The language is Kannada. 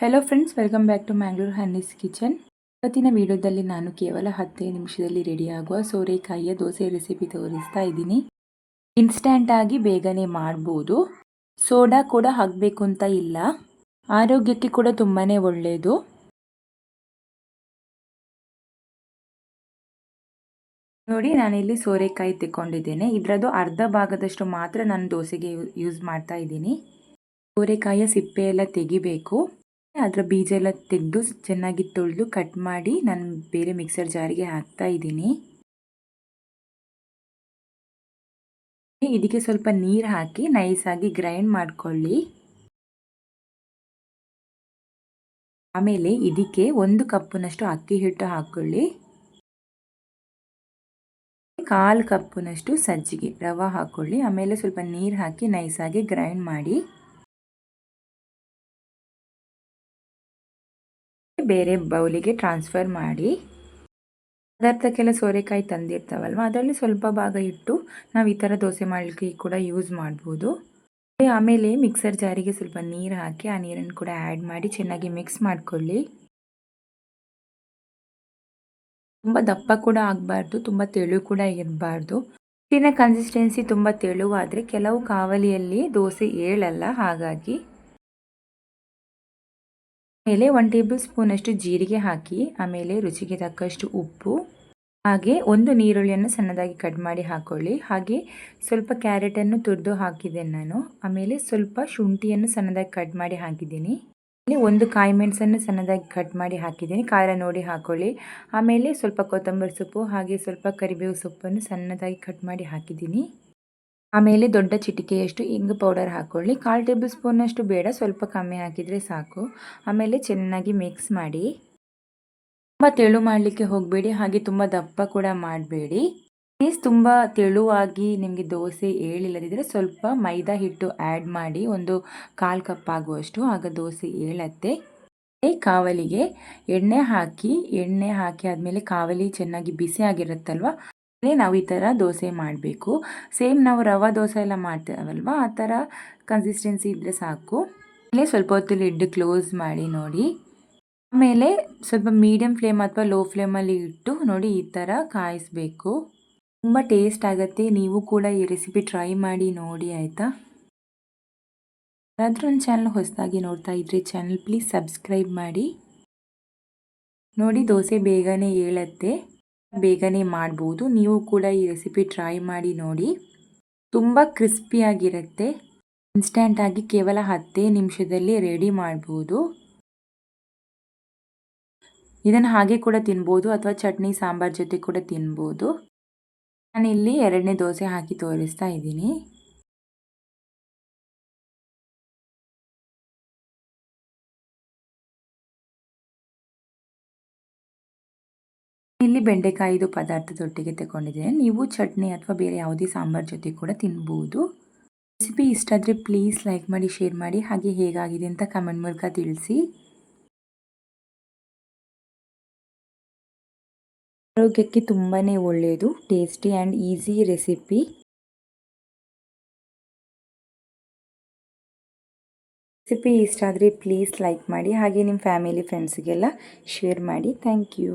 Hello friends welcome back to Mangalore honey's kitchen ಇವತ್ತಿನ ವಿಡಿಯೋದಲ್ಲಿ ನಾನು ಕೇವಲ ಹತ್ತೈದು ನಿಮಿಷದಲ್ಲಿ ರೆಡಿಯಾಗುವ ಸೋರೆಕಾಯಿಯ ದೋಸೆ ರೆಸಿಪಿ ತೋರಿಸ್ತಾ ಇದ್ದೀನಿ. ಇನ್ಸ್ಟ್ಯಾಂಟಾಗಿ ಬೇಗನೆ ಮಾಡ್ಬೋದು. ಸೋಡಾ ಕೂಡ ಹಾಕಬೇಕು ಅಂತ ಇಲ್ಲ. ಆರೋಗ್ಯಕ್ಕೆ ಕೂಡ ತುಂಬಾ ಒಳ್ಳೆಯದು ನೋಡಿ, ನಾನಿಲ್ಲಿ ಸೋರೆಕಾಯಿ ತೆಕ್ಕೊಂಡಿದ್ದೇನೆ. ಇದರದ್ದು ಅರ್ಧ ಭಾಗದಷ್ಟು ಮಾತ್ರ ನಾನು ದೋಸೆಗೆ ಯೂಸ್ ಮಾಡ್ತಾ ಇದ್ದೀನಿ. ಸೋರೆಕಾಯಿಯ ಸಿಪ್ಪೆ ಎಲ್ಲ ತೆಗಿಬೇಕು. ಅದರ ಬೀಜ ಎಲ್ಲ ತೆಗೆದು ಚೆನ್ನಾಗಿ ತೊಳೆದು ಕಟ್ ಮಾಡಿ ನಾನು ಬೇರೆ ಮಿಕ್ಸರ್ ಜಾರಿಗೆ ಹಾಕ್ತಾ ಇದ್ದೀನಿ. ಇದಕ್ಕೆ ಸ್ವಲ್ಪ ನೀರು ಹಾಕಿ ನೈಸಾಗಿ ಗ್ರೈಂಡ್ ಮಾಡ್ಕೊಳ್ಳಿ. ಆಮೇಲೆ ಇದಕ್ಕೆ ಒಂದು ಕಪ್ಪಿನಷ್ಟು ಅಕ್ಕಿ ಹಿಟ್ಟು ಹಾಕ್ಕೊಳ್ಳಿ ಕಾಲು ಕಪ್ಪಿನಷ್ಟು ಸಜ್ಜಿಗೆ ರವೆ ಹಾಕ್ಕೊಳ್ಳಿ ಆಮೇಲೆ ಸ್ವಲ್ಪ ನೀರು ಹಾಕಿ ನೈಸಾಗಿ ಗ್ರೈಂಡ್ ಮಾಡಿ. ಬೇರೆ ಬೌಲಿಗೆ ಟ್ರಾನ್ಸ್ಫರ್ ಮಾಡಿ, ಪದಾರ್ಥಕ್ಕೆಲ್ಲ ಸೋರೆಕಾಯಿ ತಂದಿರ್ತಾವಲ್ವ, ಅದರಲ್ಲಿ ಸ್ವಲ್ಪ ಭಾಗ ಇಟ್ಟು ನಾವು ಈ ಥರ ದೋಸೆ ಮಾಡಲಿಕ್ಕೆ ಕೂಡ ಯೂಸ್ ಮಾಡ್ಬೋದು. ಆಮೇಲೆ ಮಿಕ್ಸರ್ ಜಾರಿಗೆ ಸ್ವಲ್ಪ ನೀರು ಹಾಕಿ, ಆ ನೀರನ್ನು ಕೂಡ ಆ್ಯಡ್ ಮಾಡಿ ಚೆನ್ನಾಗಿ ಮಿಕ್ಸ್ ಮಾಡ್ಕೊಳ್ಳಿ. ತುಂಬ ದಪ್ಪ ಕೂಡ ಆಗಬಾರ್ದು, ತುಂಬ ತೆಳು ಕೂಡ ಇರಬಾರ್ದು. ಹಿಟ್ಟಿನ ಕನ್ಸಿಸ್ಟೆನ್ಸಿ ತುಂಬ ತೆಳುವಾದರೆ ಕೆಲವು ಕಾವಲಿಯಲ್ಲಿ ದೋಸೆ ಏಳಲ್ಲ, ಹಾಗಾಗಿ. ಆಮೇಲೆ ಒನ್ ಟೇಬಲ್ ಸ್ಪೂನಷ್ಟು ಜೀರಿಗೆ ಹಾಕಿ, ಆಮೇಲೆ ರುಚಿಗೆ ತಕ್ಕಷ್ಟು ಉಪ್ಪು, ಹಾಗೆ ಒಂದು ನೀರುಳ್ಳಿಯನ್ನು ಸಣ್ಣದಾಗಿ ಕಟ್ ಮಾಡಿ ಹಾಕೊಳ್ಳಿ. ಹಾಗೆ ಸ್ವಲ್ಪ ಕ್ಯಾರೆಟನ್ನು ತುರಿದು ಹಾಕಿದ್ದೇನೆ ನಾನು. ಆಮೇಲೆ ಸ್ವಲ್ಪ ಶುಂಠಿಯನ್ನು ಸಣ್ಣದಾಗಿ ಕಟ್ ಮಾಡಿ ಹಾಕಿದ್ದೀನಿ. ಒಂದು ಕಾಯಿ ಮೆಣಸನ್ನು ಸಣ್ಣದಾಗಿ ಕಟ್ ಮಾಡಿ ಹಾಕಿದ್ದೀನಿ. ಖಾರ ನೋಡಿ ಹಾಕೊಳ್ಳಿ. ಆಮೇಲೆ ಸ್ವಲ್ಪ ಕೊತ್ತಂಬರಿ ಸೊಪ್ಪು, ಹಾಗೆ ಸ್ವಲ್ಪ ಕರಿಬೇವು ಸೊಪ್ಪನ್ನು ಸಣ್ಣದಾಗಿ ಕಟ್ ಮಾಡಿ ಹಾಕಿದ್ದೀನಿ. ಆಮೇಲೆ ದೊಡ್ಡ ಚಿಟಿಕೆಯಷ್ಟು ಇಂಗು ಪೌಡರ್ ಹಾಕ್ಕೊಳ್ಳಿ ಕಾಲು ಟೇಬಲ್ ಸ್ಪೂನಷ್ಟು ಬೇಡ, ಸ್ವಲ್ಪ ಕಮ್ಮಿ ಹಾಕಿದರೆ ಸಾಕು. ಆಮೇಲೆ ಚೆನ್ನಾಗಿ ಮಿಕ್ಸ್ ಮಾಡಿ. ತುಂಬ ತೆಳು ಮಾಡಲಿಕ್ಕೆ ಹೋಗಬೇಡಿ, ಹಾಗೆ ತುಂಬ ದಪ್ಪ ಕೂಡ ಮಾಡಬೇಡಿ. ಪ್ಲೀಸ್ ತುಂಬ ತೆಳುವಾಗಿ ನಿಮಗೆ ದೋಸೆ ಏಳಿಲ್ಲದಿದ್ದರೆ ಸ್ವಲ್ಪ ಮೈದಾ ಹಿಟ್ಟು ಆ್ಯಡ್ ಮಾಡಿ, ಒಂದು ಕಾಲು ಕಪ್ ಆಗುವಷ್ಟು ಆಗ ದೋಸೆ ಏಳತ್ತೆ. ಕಾವಲಿಗೆ ಎಣ್ಣೆ ಹಾಕಿ ಎಣ್ಣೆ ಹಾಕಿ ಆದಮೇಲೆ ಕಾವಲಿ ಚೆನ್ನಾಗಿ ಬಿಸಿ ಆಗಿರುತ್ತಲ್ವ ನಾವು ಈ ಥರ ದೋಸೆ ಮಾಡಬೇಕು. ಸೇಮ್ ನಾವು ರವೆ ದೋಸೆ ಎಲ್ಲ ಮಾಡ್ತೇವಲ್ವ? ಆ ಥರ ಕನ್ಸಿಸ್ಟೆನ್ಸಿ ಇದ್ದರೆ ಸಾಕು. ಇಲ್ಲೇ ಸ್ವಲ್ಪ ಹೊತ್ತು ಲಿಡ್ ಕ್ಲೋಸ್ ಮಾಡಿ ನೋಡಿ. ಆಮೇಲೆ ಸ್ವಲ್ಪ ಮೀಡಿಯಮ್ ಫ್ಲೇಮ್ ಅಥವಾ ಲೋ ಫ್ಲೇಮಲ್ಲಿ ಇಟ್ಟು ನೋಡಿ ಈ ಥರ ಕಾಯಿಸ್ಬೇಕು. ತುಂಬ ಟೇಸ್ಟ್ ಆಗುತ್ತೆ. ನೀವು ಕೂಡ ಈ ರೆಸಿಪಿ ಟ್ರೈ ಮಾಡಿ ನೋಡಿ, ಆಯಿತಾ? ಯಾರಾದರೂ ಒಂದು ಚಾನಲ್ ಹೊಸದಾಗಿ ನೋಡ್ತಾ ಇದ್ರೆ ಚಾನಲ್ ಪ್ಲೀಸ್ ಸಬ್ಸ್ಕ್ರೈಬ್ ಮಾಡಿ. ನೋಡಿ ದೋಸೆ ಬೇಗನೆ ಹೇಳತ್ತೆ ಬೇಗನೆ ಮಾಡ್ಬೋದು. ನೀವು ಕೂಡ ಈ ರೆಸಿಪಿ ಟ್ರೈ ಮಾಡಿ ನೋಡಿ. ತುಂಬ ಕ್ರಿಸ್ಪಿಯಾಗಿರುತ್ತೆ ಇನ್ಸ್ಟಂಟಾಗಿ ಕೇವಲ ಹತ್ತೇ ನಿಮಿಷದಲ್ಲಿ ರೆಡಿ ಮಾಡ್ಬೋದು. ಇದನ್ನು ಹಾಗೆ ಕೂಡ ತಿನ್ಬೋದು ಅಥವಾ ಚಟ್ನಿ, ಸಾಂಬಾರ್ ಜೊತೆ ಕೂಡ ತಿನ್ಬೋದು. ನಾನಿಲ್ಲಿ ಎರಡನೇ ದೋಸೆ ಹಾಕಿ ತೋರಿಸ್ತಾ ಇದ್ದೀನಿ. ಇಲ್ಲಿ ಬೆಂಡೆಕಾಯಿದು ಪದಾರ್ಥದೊಟ್ಟಿಗೆ ತಗೊಂಡಿದ್ದೇನೆ. ನೀವು ಚಟ್ನಿ ಅಥವಾ ಬೇರೆ ಯಾವುದೇ ಸಾಂಬಾರ್ ಜೊತೆ ಕೂಡ ತಿನ್ಬೋದು. ರೆಸಿಪಿ ಇಷ್ಟ ಆದರೆ ಪ್ಲೀಸ್ ಲೈಕ್ ಮಾಡಿ ಶೇರ್ ಮಾಡಿ, ಹಾಗೆ ಹೇಗಾಗಿದೆ ಅಂತ ಕಮೆಂಟ್ ಮೂಲಕ ತಿಳಿಸಿ. ಆರೋಗ್ಯಕ್ಕೆ ತುಂಬಾ ಒಳ್ಳೆಯದು tasty and easy recipe recipe ಇಷ್ಟ ಆದರೆ ಪ್ಲೀಸ್ ಲೈಕ್ ಮಾಡಿ, ಹಾಗೆ ನಿಮ್ಮ ಫ್ಯಾಮಿಲಿ ಫ್ರೆಂಡ್ಸ್ಗೆಲ್ಲ ಶೇರ್ ಮಾಡಿ. Thank you